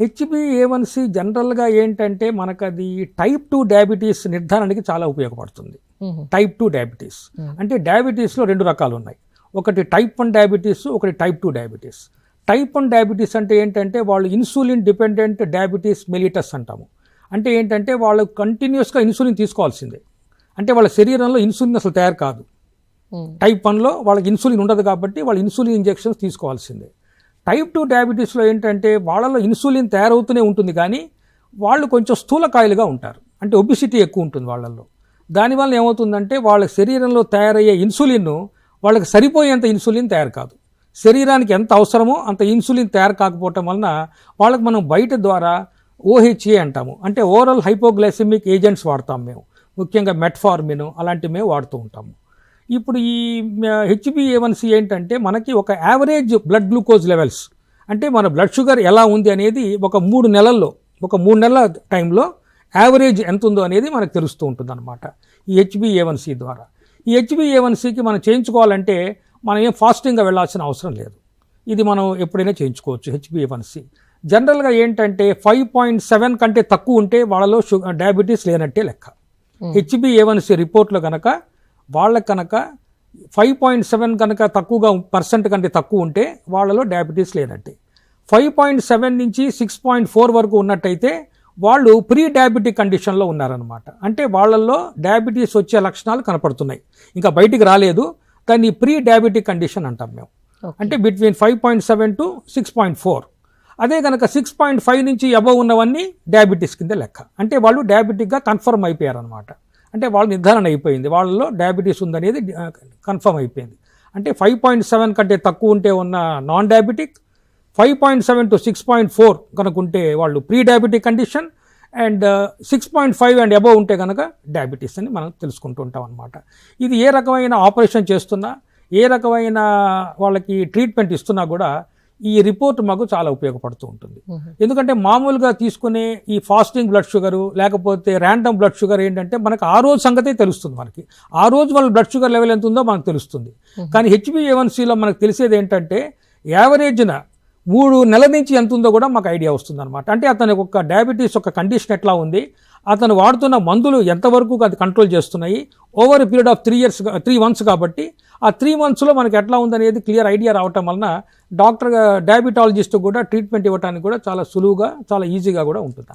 HB A1C జనరల్గా ఏంటంటే మనకు అది టైప్ టూ డయాబెటీస్ నిర్ధారణకి చాలా ఉపయోగపడుతుంది. Type two diabetes. అంటే డయాబెటీస్లో రెండు రకాలు ఉన్నాయి ఒకటి టైప్ వన్ డయాబెటీస్ ఒకటి type two diabetes. Type one diabetes అంటే ఏంటంటే వాళ్ళు ఇన్సులిన్ డిపెండెంట్ డయాబెటీస్ మెలిటస్ అంటాము. అంటే ఏంటంటే వాళ్ళు కంటిన్యూస్గా ఇన్సులిన్ తీసుకోవాల్సిందే. అంటే వాళ్ళ శరీరంలో ఇన్సులిన్ అసలు తయారు కాదు. టైప్ వన్లో వాళ్ళకి ఇన్సులిన్ ఉండదు కాబట్టి వాళ్ళు ఇన్సులిన్ ఇంజెక్షన్స్ తీసుకోవాల్సిందే. టైప్ టూ డయాబెటీస్లో ఏంటంటే వాళ్ళలో ఇన్సులిన్ తయారవుతూనే ఉంటుంది కానీ వాళ్ళు కొంచెం స్థూలకాయలుగా ఉంటారు. అంటే ఒబిసిటీ ఎక్కువ ఉంటుంది వాళ్ళల్లో. దానివల్ల ఏమవుతుందంటే వాళ్ళ శరీరంలో తయారయ్యే ఇన్సులిన్ వాళ్ళకి సరిపోయేంత ఇన్సులిన్ తయారు కాదు. శరీరానికి ఎంత అవసరమో అంత ఇన్సులిన్ తయారు కాకపోవటం వలన వాళ్ళకి మనం బయట ద్వారా ఓహెచ్ఏ అంటాము. అంటే ఓరల్ హైపోగ్లైసెమిక్ ఏజెంట్స్ వాడతాం మేము. ముఖ్యంగా మెట్ఫార్మిన్ అలాంటివి మేము వాడుతూ ఉంటాము. ఇప్పుడు ఈ హెచ్బిఏవన్సి ఏంటంటే మనకి ఒక యావరేజ్ బ్లడ్ గ్లూకోజ్ లెవెల్స్ అంటే మన బ్లడ్ షుగర్ ఎలా ఉంది అనేది ఒక మూడు నెలల్లో ఒక మూడు నెలల టైంలో యావరేజ్ ఎంత ఉందో అనేది మనకు తెలుస్తూ ఉంటుంది అనమాట ఈ హెచ్బిఏవన్సి ద్వారా. ఈ హెచ్బిఏవన్సికి మనం చేయించుకోవాలంటే మనం ఏం ఫాస్టింగ్గా వెళ్ళాల్సిన అవసరం లేదు. ఇది మనం ఎప్పుడైనా చేయించుకోవచ్చు హెచ్బిఏవన్సి జనరల్గా ఏంటంటే ఫైవ్ పాయింట్ సెవెన్ కంటే తక్కువ ఉంటే వాళ్ళలో షుగర్ డయాబెటీస్ లేనట్టే లెక్క. హెచ్బిఏవన్సి రిపోర్ట్లో కనుక వాళ్ళకి కనుక ఫైవ్ పాయింట్ సెవెన్ కనుక తక్కువగా పర్సెంట్ కంటే తక్కువ ఉంటే వాళ్ళలో డయాబెటీస్ లేనట్టే. ఫైవ్ పాయింట్ సెవెన్ నుంచి సిక్స్ పాయింట్ ఫోర్ వరకు ఉన్నట్టయితే వాళ్ళు ప్రీ డయాబెటిక్ కండిషన్లో ఉన్నారనమాట అంటే వాళ్ళల్లో డయాబెటీస్ వచ్చే లక్షణాలు కనపడుతున్నాయి. ఇంకా బయటికి రాలేదు దాన్ని ప్రీ డయాబెటిక్ కండిషన్ అంటాం మేము. అంటే between five point seven to six point four. అదే కనుక సిక్స్ పాయింట్ ఫైవ్ నుంచి అబవ్ ఉన్నవన్నీ డయాబెటీస్ కింద లెక్క. అంటే వాళ్ళు డయాబెటిక్గా కన్ఫర్మ్ అయిపోయారనమాట అంటే వాళ్ళు నిర్ధారణ అయిపోయింది. వాళ్ళలో డయాబెటీస్ ఉందనేది కన్ఫర్మ్ అయిపోయింది. అంటే ఫైవ్ పాయింట్ సెవెన్ కంటే తక్కువ ఉంటే ఉన్న non diabetic five point seven to six point four కనుక ఉంటే వాళ్ళు pre diabetic condition and six point five and above ఉంటే కనుక డయాబెటీస్ అని మనం తెలుసుకుంటూ ఉంటాం అనమాట ఇది ఏ రకమైన ఆపరేషన్ చేస్తున్నా ఏ రకమైన వాళ్ళకి ట్రీట్మెంట్ ఇస్తున్నా కూడా ఈ రిపోర్ట్ మాకు చాలా ఉపయోగపడుతూ ఉంటుంది. ఎందుకంటే మామూలుగా తీసుకునే ఈ ఫాస్టింగ్ బ్లడ్ షుగర్ లేకపోతే ర్యాండమ్ బ్లడ్ షుగర్ ఏంటంటే మనకు ఆ రోజు సంగతే తెలుస్తుంది మనకి. ఆ రోజు వాళ్ళ బ్లడ్ షుగర్ లెవెల్ ఎంత ఉందో మనకు తెలుస్తుంది. కానీ హెచ్బిఏవన్సీలో మనకు తెలిసేది ఏంటంటే యావరేజ్న మూడు నెలల నుంచి ఎంత ఉందో కూడా మాకు ఐడియా వస్తుంది అనమాట అంటే అతని ఒక డయాబెటీస్ ఒక కండిషన్ ఎట్లా ఉంది? అతను వాడుతున్న మందులు ఎంతవరకు అది కంట్రోల్ చేస్తున్నాయి? Over period of three years three months కాబట్టి ఆ త్రీ మంత్స్లో మనకి ఎట్లా ఉందనేది క్లియర్ ఐడియా రావటం వలన డాక్టర్ డయాబెటాలజిస్ట్ కూడా ట్రీట్మెంట్ ఇవ్వడానికి కూడా చాలా సులువుగా చాలా ఈజీగా కూడా ఉంటుంది